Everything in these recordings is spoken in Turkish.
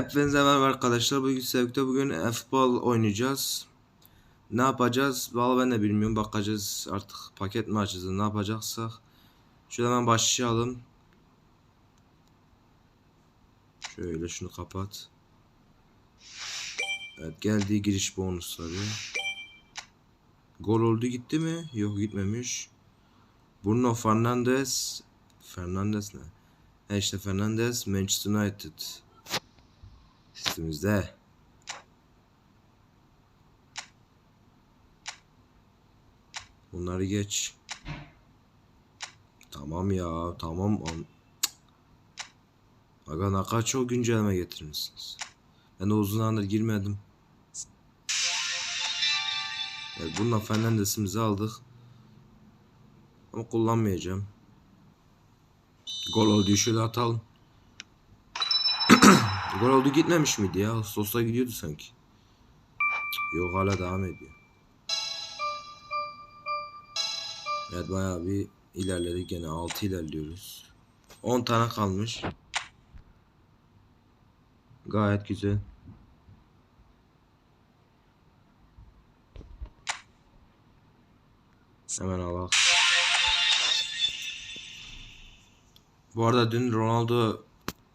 Hepinize merhaba arkadaşlar. Bugün sevkte bugün futbol oynayacağız. Ne yapacağız? Vallahi ben de bilmiyorum. Bakacağız artık paket mi açacağız ne yapacaksak. Şöyle hemen başlayalım. Şöyle şunu kapat. Evet geldi giriş bonusları. Gol oldu gitti mi? Yok gitmemiş. Bruno Fernandes. Fernandes ne? He işte Fernandes Manchester United. Sistemimizde. Bunları geç. Tamam ya tamam. Aga ne kadar çok güncelleme getirmişsiniz. Ben de uzun zamandır girmedim. Evet, bununla Fernandes'imizi aldık. Ama kullanmayacağım. Gol oldu şöyle atalım. Oldu gitmemiş miydi ya? Sosa gidiyordu sanki. Yok hala devam ediyor. Evet bayağı bir ilerledik gene 6 ilerliyoruz. 10 tane kalmış. Gayet güzel. Hemen alalım. Bu arada dün Ronaldo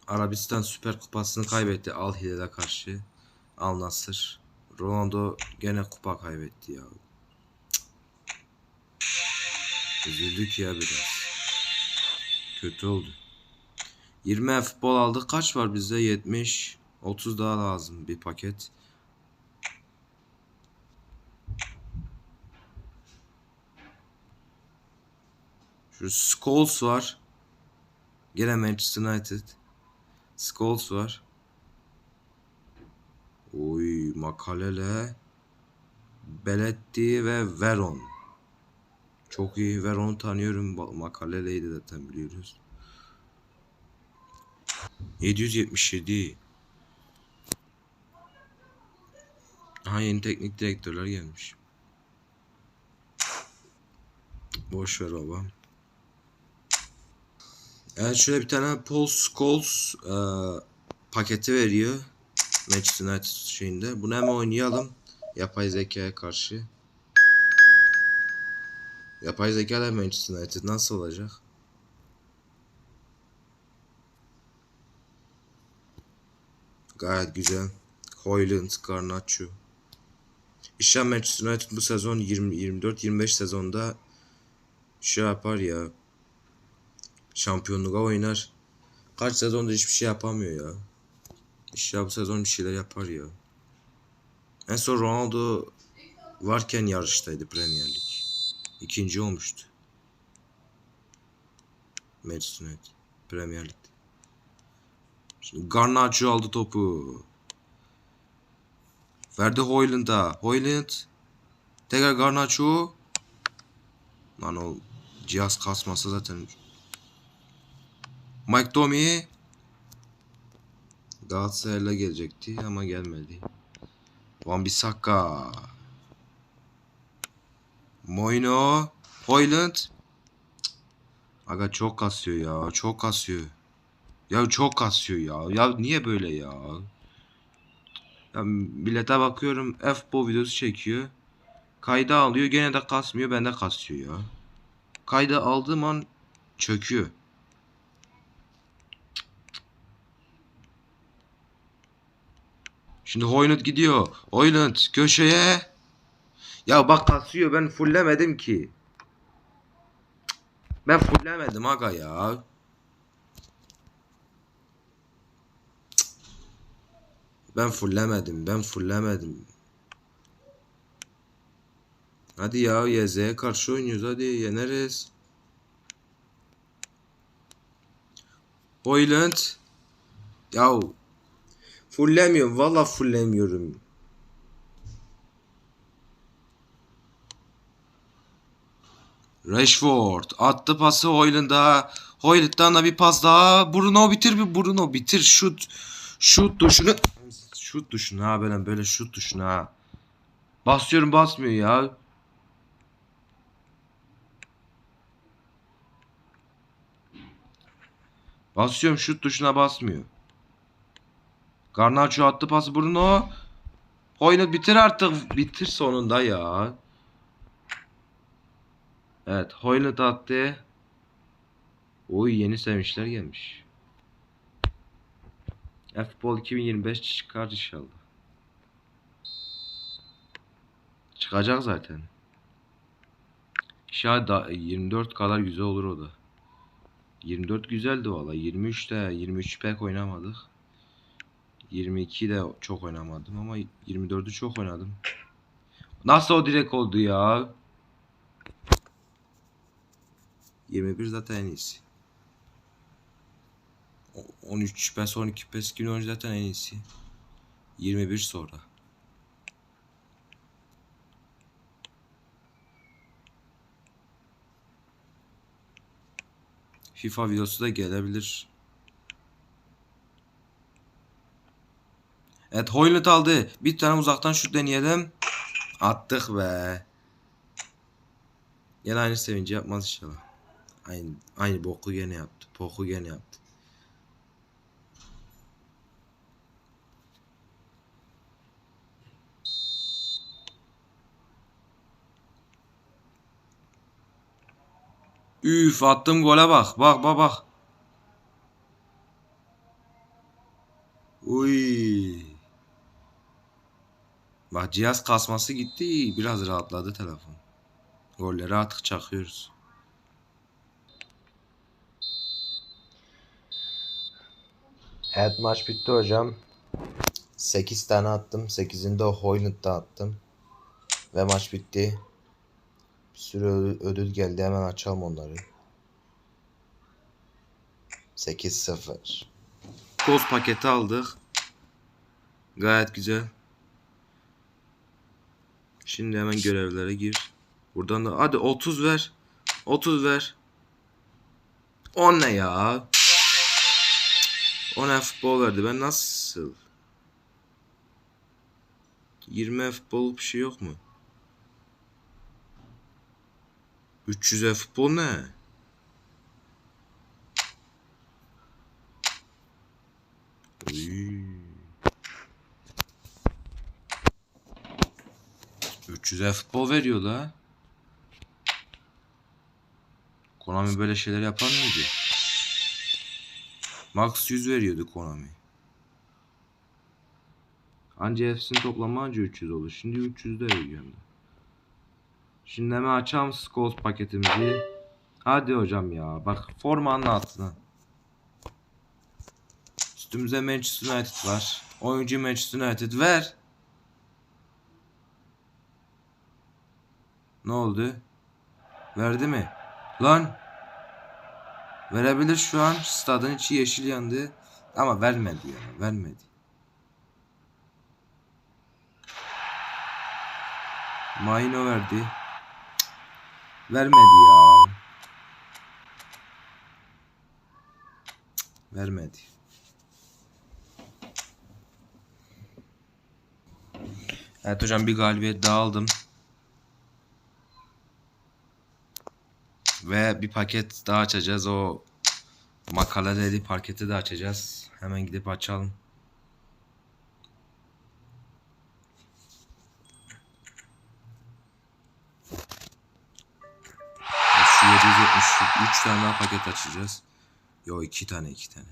Arabistan Süper Kupası'nı kaybetti Al Hilal'e karşı. Al Nassr. Ronaldo gene kupa kaybetti ya. Üzüldük ya biraz. Kötü oldu. 20 futbol aldık. Kaç var bizde? 70. 30 daha lazım bir paket. Şu Scholes var. Gene Manchester United. Scholes var. Oy Makalele. Belletti ve Veron. Çok iyi. Veron'u tanıyorum. Makalele'yi de zaten biliyoruz. 777. Aha yeni teknik direktörler gelmiş. Boş ver baba. Evet şöyle bir tane Paul Scholes e, paketi veriyor. Manchester United şeyinde. Bunu hemen oynayalım. Yapay zekaya karşı. Yapay zeka ile Manchester United nasıl olacak? Gayet güzel. Hoyland, Garnacho. İşte Manchester United bu sezon 20 24-25 sezonda şey yapar ya. Şampiyonluğa oynar. Kaç sezonda hiçbir şey yapamıyor ya. İşte bu sezon bir şeyler yapar ya. En son Ronaldo varken yarıştaydı Premier Lig. İkinci olmuştu. Manchester United. Premier Lig'de. Şimdi Garnacho aldı topu. Verdi Hoyland'a. Hoyland. Tekrar Garnacho. Lan o cihaz kasmasa zaten. Mike Domi. Galatasaray'la gelecekti ama gelmedi. Van Bissaka. Moino. Hoyland. Aga çok kasıyor ya. Çok kasıyor. Ya çok kasıyor ya. Ya niye böyle ya? Ya millete bakıyorum F-Bo videosu çekiyor. Kayda alıyor gene de kasmıyor bende kasıyor ya. Kayda aldığım an çöküyor. Şimdi Hoyland gidiyor. Hoyland köşeye. Ya bak kasıyor ben fullemedim ki. Ben fullemedim aga ya. Ben fullemedim. Ben fullemedim. Hadi ya YZ'ye karşı oynuyoruz. Hadi yeneriz. Hoyland. Yahu. Fullemiyorum. Valla fullemiyorum. Rashford attı pası Hoyland'a. Hoyland'dan da bir pas daha. Bruno bitir bir Bruno bitir şut. Şut tuşunu. Şut tuşunu ha böyle böyle şut tuşunu ha. Basıyorum basmıyor ya. Basıyorum şut tuşuna basmıyor. Garnacho attı pası Bruno. Oyunu bitir artık. Bitir sonunda ya. Evet. Hoyland attı. Oy yeni sevinçler gelmiş. F-Ball 2025 çıkar inşallah. Çıkacak zaten. Da 24 kadar güzel olur o da. 24 güzeldi valla. 23 de 23 pek oynamadık. 22 de çok oynamadım ama 24'ü çok oynadım. Nasıl o direkt oldu ya? 21 zaten en iyisi. O- 13 PES 12 PES 2013 zaten en iyisi. 21 sonra. FIFA videosu da gelebilir. Evet Hoyland aldı. Bir tane uzaktan şut deneyelim. Attık be. Yine aynı sevinci yapmaz inşallah. Aynı, aynı boku gene yaptı. Boku gene yaptı. Üf attığım gole bak. Bak bak bak. Bak cihaz kasması gitti. Biraz rahatladı telefon. Golleri artık çakıyoruz. Evet maç bitti hocam. 8 tane attım. 8'ini de Hoyland'da attım. Ve maç bitti. Bir sürü ödül, ödül geldi. Hemen açalım onları. 8-0. Koz paketi aldık. Gayet güzel. Şimdi hemen görevlere gir. Buradan da hadi 30 ver. 30 ver. O ne ya? O ne futbol verdi. Ben nasıl? 20 futbol bir şey yok mu? 300 futbol ne? 300 futbol veriyor la. Konami böyle şeyler yapar mıydı? Max 100 veriyordu Konami. Anca hepsini toplamı anca 300 olur. Şimdi 300 de veriyor. Şimdi hemen açalım Skulls paketimizi. Hadi hocam ya. Bak formanın altına. Üstümüze Manchester United var. Oyuncu Manchester United ver. Ne oldu? Verdi mi? Lan. Verebilir şu an. Stadın içi yeşil yandı. Ama vermedi ya. Vermedi. Maino verdi. Cık. Vermedi ya. Vermedi. Evet hocam bir galibiyet daha aldım. Ve bir paket daha açacağız. O makaleleri paketi de açacağız. Hemen gidip açalım. Şu 773 tane daha paket açacağız. Yo iki tane iki tane.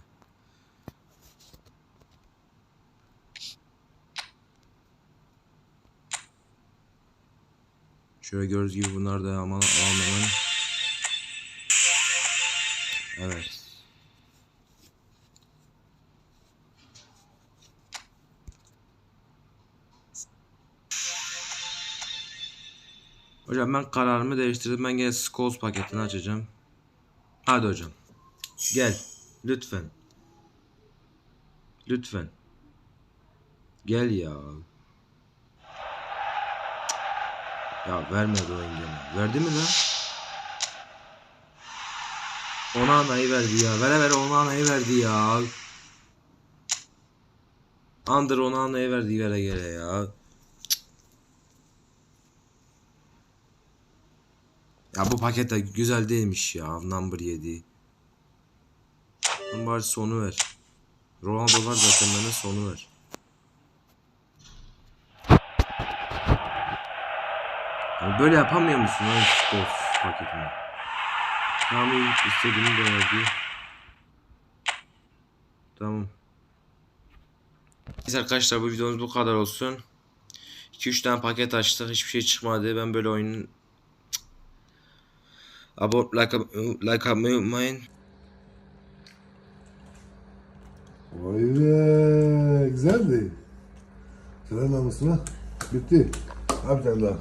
Şöyle gördüğünüz gibi bunlar da ama almanın Evet. Hocam ben kararımı değiştirdim. Ben gene Skulls paketini açacağım. Hadi hocam. Gel. Lütfen. Lütfen. Gel ya. Ya vermedi oyun gene. Verdi mi lan? Ona anayı verdi ya. Vere vere ona anayı verdi ya. Under ona anayı verdi vere gele ya. Ya bu paket de güzel değilmiş ya. Number 7. Bunun bari sonu ver. Ronaldo var zaten bana sonu ver. Böyle yapamıyor musun lan futbol paketini? Tamam iyi istediğimi de verdi. Tamam. Neyse arkadaşlar bu videomuz bu kadar olsun. 2-3 tane paket açtık hiçbir şey çıkmadı. Ben böyle oyunun Abone like like atmayı unutmayın. Vay be güzeldi. Sıra namusuna bitti. Abi daha.